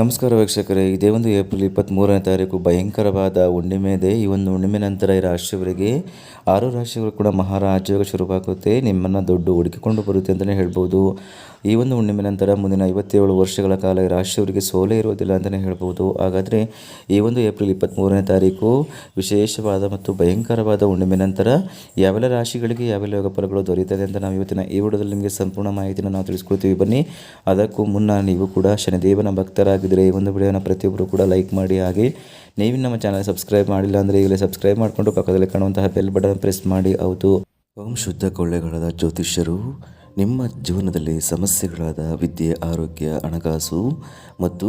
ನಮಸ್ಕಾರ ವೀಕ್ಷಕರೇ. ಇದೇ ಒಂದು ಏಪ್ರಿಲ್ ಇಪ್ಪತ್ತ್ಮೂರನೇ ತಾರೀಕು ಭಯಂಕರವಾದ ಹುಣ್ಣಿಮೆ ಇದೆ. ಈ ಒಂದು ಹುಣ್ಣಿಮೆ ನಂತರ ಈ ರಾಶಿಯವರಿಗೆ, ಆರು ರಾಶಿಗಳು ಕೂಡ ಮಹಾರಾಜ್ಯೋಗ ಶುರುವಾಗುತ್ತೆ ನಿಮ್ಮನ್ನು ದೊಡ್ಡ ಹುಡುಕಿಕೊಂಡು ಬರುತ್ತೆ ಅಂತಲೇ ಹೇಳ್ಬೋದು. ಈ ಒಂದು ಹುಣ್ಣಿಮೆ ನಂತರ ಮುಂದಿನ ಐವತ್ತೇಳು ವರ್ಷಗಳ ಕಾಲ ಈ ರಾಶಿಯವರಿಗೆ ಸೋಲೇ ಇರೋದಿಲ್ಲ ಅಂತಲೇ ಹೇಳ್ಬೋದು. ಹಾಗಾದರೆ ಈ ಒಂದು ಏಪ್ರಿಲ್ ಇಪ್ಪತ್ತ್ಮೂರನೇ ತಾರೀಕು ವಿಶೇಷವಾದ ಮತ್ತು ಭಯಂಕರವಾದ ಹುಣ್ಣಿಮೆ ನಂತರ ಯಾವೆಲ್ಲ ರಾಶಿಗಳಿಗೆ ಯಾವೆಲ್ಲ ಯೋಗ ಫಲಗಳು ದೊರೆಯುತ್ತದೆ ಅಂತ ನಾವು ಇವತ್ತಿನ ಈ ವಿಡಿಯೋದಲ್ಲಿ ನಿಮಗೆ ಸಂಪೂರ್ಣ ಮಾಹಿತಿಯನ್ನು ನಾವು ತಿಳಿಸ್ಕೊಳ್ತೀವಿ ಬನ್ನಿ, ಅದಕ್ಕೂ ಮುನ್ನ ನೀವು ಕೂಡ ಶನಿದೇವನ ಭಕ್ತರಾಗಿದ್ದರೆ ಈ ಒಂದು ವಿಡಿಯೋನ ಪ್ರತಿಯೊಬ್ಬರು ಕೂಡ ಲೈಕ್ ಮಾಡಿ. ಹಾಗೆ ನೀವು ನಮ್ಮ ಚಾನಲ್ ಸಬ್ಸ್ಕ್ರೈಬ್ ಮಾಡಿಲ್ಲ ಅಂದರೆ ಈಗಲೇ ಸಬ್ಸ್ಕ್ರೈಬ್ ಮಾಡಿಕೊಂಡು ಪಕ್ಕದಲ್ಲಿ ಕಾಣುವಂತಹ ಬೆಲ್ ಬಟನ್ ಪ್ರೆಸ್ ಮಾಡಿ. ಹೌದು. ಓಂ ಶುದ್ಧ ಕೊಳ್ಳೆಗಳಾದ ಜ್ಯೋತಿಷ್ಯರು, ನಿಮ್ಮ ಜೀವನದಲ್ಲಿ ಸಮಸ್ಯೆಗಳಾದ ವಿದ್ಯೆ, ಆರೋಗ್ಯ, ಹಣಕಾಸು ಮತ್ತು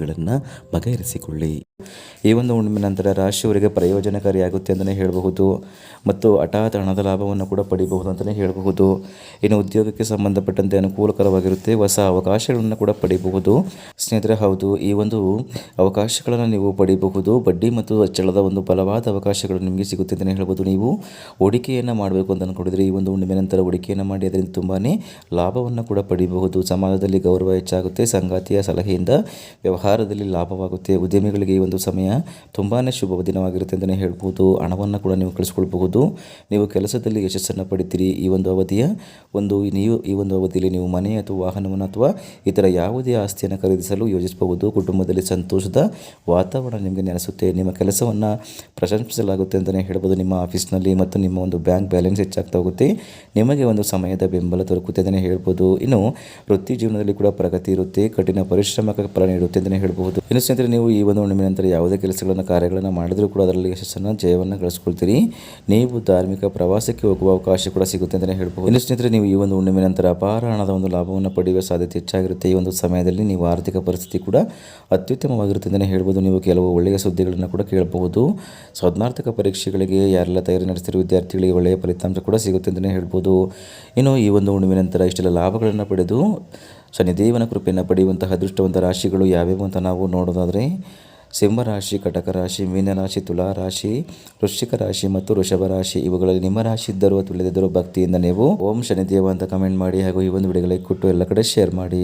ಸಮಸ್ಯೆಗಳನ್ನು ಬಗೆಹರಿಸಿಕೊಳ್ಳಿ. ಈ ಒಂದು ಹುಣ್ಣಿಮೆ ನಂತರ ರಾಶಿಯವರಿಗೆ ಪ್ರಯೋಜನಕಾರಿಯಾಗುತ್ತೆ ಅಂತಲೇ ಹೇಳಬಹುದು. ಮತ್ತು ಹಠಾತ್ ಹಣದ ಲಾಭವನ್ನು ಕೂಡ ಪಡಿಬಹುದು ಅಂತಲೇ ಹೇಳಬಹುದು. ಇನ್ನು ಉದ್ಯೋಗಕ್ಕೆ ಸಂಬಂಧಪಟ್ಟಂತೆ ಅನುಕೂಲಕರವಾಗಿರುತ್ತೆ ಹೊಸ ಅವಕಾಶಗಳನ್ನು ಕೂಡ ಪಡಿಬಹುದು. ಸ್ನೇಹಿತರೆ, ಹೌದು, ಈ ಒಂದು ಅವಕಾಶಗಳನ್ನು ನೀವು ಪಡಿಬಹುದು. ಬಡ್ಡಿ ಮತ್ತು ಹೆಚ್ಚಳದ ಒಂದು ಬಲವಾದ ಅವಕಾಶಗಳು ನಿಮಗೆ ಸಿಗುತ್ತೆ ಅಂತಲೇ ಹೇಳ್ಬೋದು ನೀವು ಹೂಡಿಕೆಯನ್ನು ಮಾಡಬೇಕು ಅಂತ ಅಂದ್ಕೊಂಡಿದ್ರೆ ಈ ಒಂದು ಹುಣ್ಣಿಮೆ ನಂತರ ಹೂಡಿಕೆಯನ್ನು ಮಾಡಿ ಅದರಿಂದ ತುಂಬಾ ಲಾಭವನ್ನು ಕೂಡ ಪಡಿಬಹುದು. ಸಮಾಜದಲ್ಲಿ ಗೌರವ ಹೆಚ್ಚಾಗುತ್ತೆ. ಸಂಗಾತಿಯ ಸಲಹೆಯಿಂದ ವ್ಯವಹಾರದಲ್ಲಿ ಲಾಭವಾಗುತ್ತೆ. ಉದ್ಯಮಿಗಳಿಗೆ ಸಮಯ ತುಂಬಾ ಶುಭ ದಿನವಾಗಿರುತ್ತೆ ಅಂತಲೇ ಹೇಳ್ಬೋದು. ಹಣವನ್ನು ಕೂಡ ನೀವು ಕಳಿಸ್ಕೊಳ್ಬಹುದು. ನೀವು ಕೆಲಸದಲ್ಲಿ ಯಶಸ್ಸನ್ನು ಪಡಿತೀರಿ. ಈ ಒಂದು ಅವಧಿಯ ಒಂದು ನೀವು ಈ ಒಂದು ಅವಧಿಯಲ್ಲಿ ನೀವು ಮನೆ ಅಥವಾ ವಾಹನವನ್ನು ಅಥವಾ ಇತರ ಯಾವುದೇ ಆಸ್ತಿಯನ್ನು ಖರೀದಿಸಲು ಯೋಜಿಸಬಹುದು. ಕುಟುಂಬದಲ್ಲಿ ಸಂತೋಷದ ವಾತಾವರಣ ನಿಮಗೆ ನೆನೆಸುತ್ತೆ. ನಿಮ್ಮ ಕೆಲಸವನ್ನು ಪ್ರಶಂಸಿಸಲಾಗುತ್ತೆ ಅಂತಲೇ ಹೇಳ್ಬೋದು. ನಿಮ್ಮ ಆಫೀಸ್ನಲ್ಲಿ ಮತ್ತು ನಿಮ್ಮ ಒಂದು ಬ್ಯಾಂಕ್ ಬ್ಯಾಲೆನ್ಸ್ ಹೆಚ್ಚಾಗ್ತಾ ಹೋಗುತ್ತೆ. ನಿಮಗೆ ಒಂದು ಸಮಯದ ಬೆಂಬಲ ದೊರಕುತ್ತೆ ಅಂತಲೇ ಹೇಳ್ಬೋದು. ಇನ್ನು ವೃತ್ತಿ ಜೀವನದಲ್ಲಿ ಕೂಡ ಪ್ರಗತಿ ಇರುತ್ತೆ. ಕಠಿಣ ಪರಿಶ್ರಮಕ್ಕೆ ಫಲ ನೀಡುತ್ತೆ ಅಂತಲೇ ಹೇಳ್ಬೋದು. ಇನ್ನು ಸ್ನೇಹಿತರೆ, ನೀವು ಈ ಒಂದು ಹುಣ್ಣಿಮೆ ನಂತರ ಯಾವುದೇ ಕೆಲಸಗಳನ್ನು, ಕಾರ್ಯಗಳನ್ನು ಮಾಡಿದರೂ ಕೂಡ ಅದರಲ್ಲಿ ಯಶಸ್ಸನ್ನು, ಜಯವನ್ನು ಗಳಿಸ್ಕೊಳ್ತೀರಿ. ನೀವು ಧಾರ್ಮಿಕ ಪ್ರವಾಸಕ್ಕೆ ಹೋಗುವ ಅವಕಾಶ ಕೂಡ ಸಿಗುತ್ತೆ ಅಂತಲೇ ಹೇಳ್ಬೋದು ಇನ್ನು ಸ್ನೇಹಿತರೆ, ನೀವು ಈ ಒಂದು ಹುಣ್ಣಿಮೆ ನಂತರ ಅಪಾರ ಹಣದ ಒಂದು ಲಾಭವನ್ನು ಪಡೆಯುವ ಸಾಧ್ಯತೆ ಹೆಚ್ಚಾಗಿರುತ್ತೆ. ಈ ಒಂದು ಸಮಯದಲ್ಲಿ ನೀವು ಆರ್ಥಿಕ ಪರಿಸ್ಥಿತಿ ಕೂಡ ಅತ್ಯುತ್ತಮವಾಗಿರುತ್ತೆ ಅಂತಲೇ ಹೇಳ್ಬೋದು. ನೀವು ಕೆಲವು ಒಳ್ಳೆಯ ಸುದ್ದಿಗಳನ್ನು ಕೂಡ ಕೇಳಬಹುದು. ಸ್ಪರ್ಧಾತ್ಮಕ ಪರೀಕ್ಷೆಗಳಿಗೆ ಯಾರೆಲ್ಲ ತಯಾರಿ ನಡೆಸ್ತಿರೋ ವಿದ್ಯಾರ್ಥಿಗಳಿಗೆ ಒಳ್ಳೆಯ ಫಲಿತಾಂಶ ಕೂಡ ಸಿಗುತ್ತೆ ಅಂತಲೇ ಹೇಳ್ಬೋದು. ಇನ್ನು ಈ ಒಂದು ಹುಣ್ಣಿಮೆ ನಂತರ ಇಷ್ಟೆಲ್ಲ ಲಾಭಗಳನ್ನು ಪಡೆದು, ಶನಿದೇವನ ಕೃಪೆಯನ್ನು ಪಡೆಯುವಂತಹ ಅದೃಷ್ಟವಂತ ರಾಶಿಗಳು ಯಾವ್ಯಾವು ಅಂತ ನಾವು ನೋಡೋದಾದರೆ ಸಿಂಹರಾಶಿ ಕಟಕ ರಾಶಿ ಮೀನರಾಶಿ ತುಲಾ ರಾಶಿ ವೃಶ್ಚಿಕ ರಾಶಿ ಮತ್ತು ವೃಷಭ ರಾಶಿ ಇವುಗಳಲ್ಲಿ ನಿಮ್ಮ ರಾಶಿ ಇದ್ದರೂ ತಿಳಿದಿದ್ದರೂ ಭಕ್ತಿಯಿಂದ ನೀವು ಓಂ ಶನಿದೇವ ಅಂತ ಕಮೆಂಟ್ ಮಾಡಿ ಹಾಗೂ ಈ ಒಂದು ವಿಡಿಯೋಗಳಿಗೆ ಕೊಟ್ಟು ಎಲ್ಲ ಕಡೆ ಶೇರ್ ಮಾಡಿ.